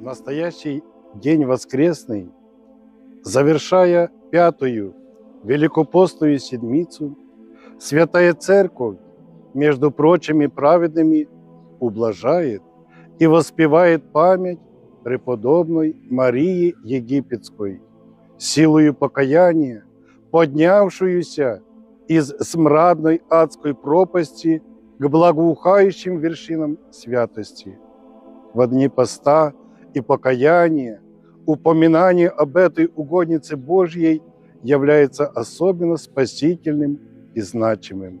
настоящий день воскресный, завершая пятую великопостную седмицу, Святая Церковь, между прочими праведными, ублажает и воспевает память преподобной Марии Египетской, силою покаяния, поднявшуюся из смрадной адской пропасти к благоухающим вершинам святости. В дни поста и покаяния упоминание об этой угоднице Божьей является особенно спасительным и значимым.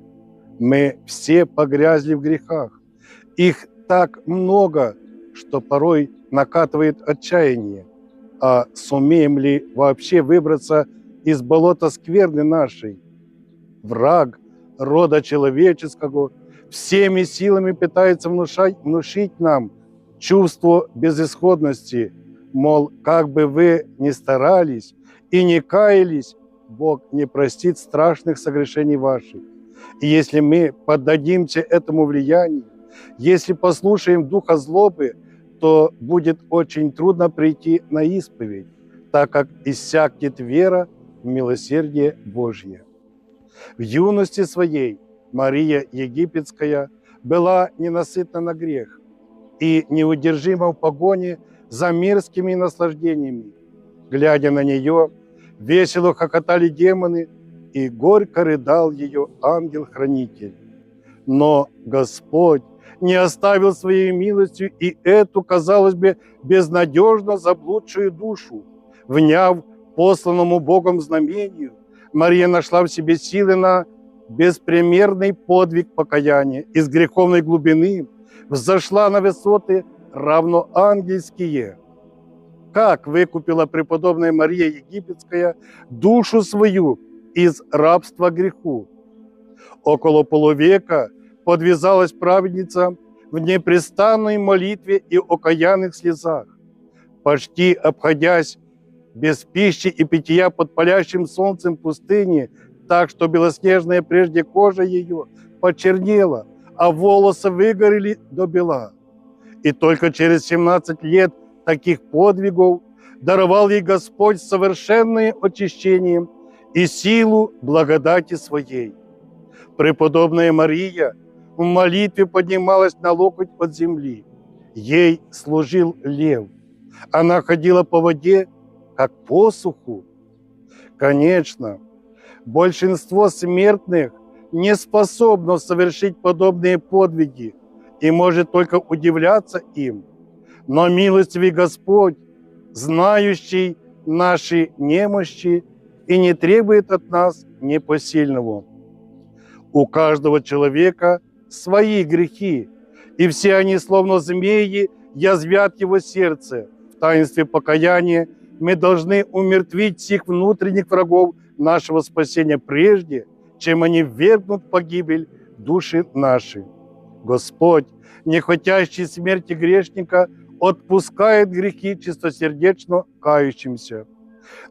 Мы все погрязли в грехах. Их так много, что порой накатывает отчаяние. А сумеем ли вообще выбраться из болота скверны нашей? Враг рода человеческого всеми силами пытается внушать, внушить нам чувство безысходности, мол, как бы вы ни старались и не каялись, Бог не простит страшных согрешений ваших. И если мы поддадимся этому влиянию, если послушаем духа злобы, то будет очень трудно прийти на исповедь, так как иссякнет вера в милосердие Божье. В юности своей Мария Египетская была ненасытна на грех и неудержима в погоне за мирскими наслаждениями. Глядя на нее, весело хохотали демоны, и горько рыдал ее ангел-хранитель. Но Господь не оставил своей милостью и эту, казалось бы, безнадежно заблудшую душу. Вняв посланному Богом знамению, Мария нашла в себе силы на беспримерный подвиг покаяния из греховной глубины, взошла на высоты равноангельские. Как выкупила преподобная Мария Египетская душу свою из рабства греху. Около полувека подвязалась праведница в непрестанной молитве и окаянных слезах, почти обходясь без пищи и питья под палящим солнцем пустыни, так что белоснежная прежде кожа ее почернела, а волосы выгорели до бела. И только через 17 лет таких подвигов даровал ей Господь совершенное очищение и силу благодати своей. Преподобная Мария в молитве поднималась на локоть от земли. Ей служил лев. Она ходила по воде, как по суху. Конечно, большинство смертных не способно совершить подобные подвиги и может только удивляться им. Но милостивый Господь, знающий наши немощи, и не требует от нас непосильного. У каждого человека свои грехи, и все они, словно змеи, язвят его сердце. В таинстве покаяния мы должны умертвить всех внутренних врагов нашего спасения прежде, чем они ввергнут в погибель души наши. Господь, не хотящий смерти грешника, отпускает грехи чистосердечно кающимся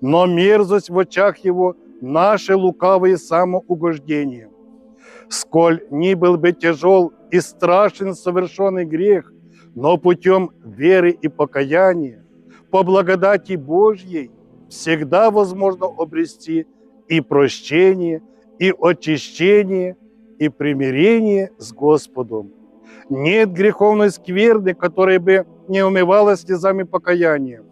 но мерзость в очах его – наше лукавое самоугождение. Сколь ни был бы тяжел и страшен совершенный грех, но путем веры и покаяния, по благодати Божьей, всегда возможно обрести и прощение, и очищение, и примирение с Господом. Нет греховной скверны, которая бы не умывалась слезами покаяния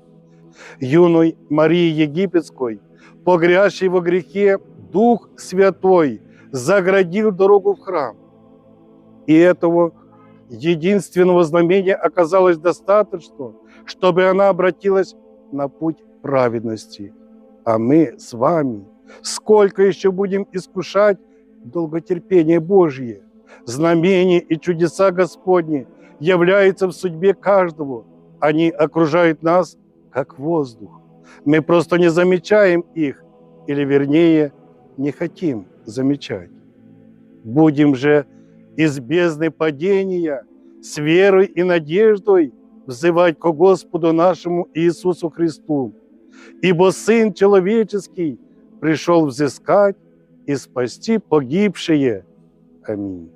юной Марии Египетской, погрязшей во грехе, Дух Святой заградил дорогу в храм. И этого единственного знамения оказалось достаточно, чтобы она обратилась на путь праведности. А мы с вами сколько еще будем искушать долготерпение Божье, знамения и чудеса Господни являются в судьбе каждого. Они окружают нас как воздух. Мы просто не замечаем их, или вернее, не хотим замечать. Будем же из бездны падения с верой и надеждой взывать к Господу нашему Иисусу Христу, ибо Сын Человеческий пришел взыскать и спасти погибшие. Аминь.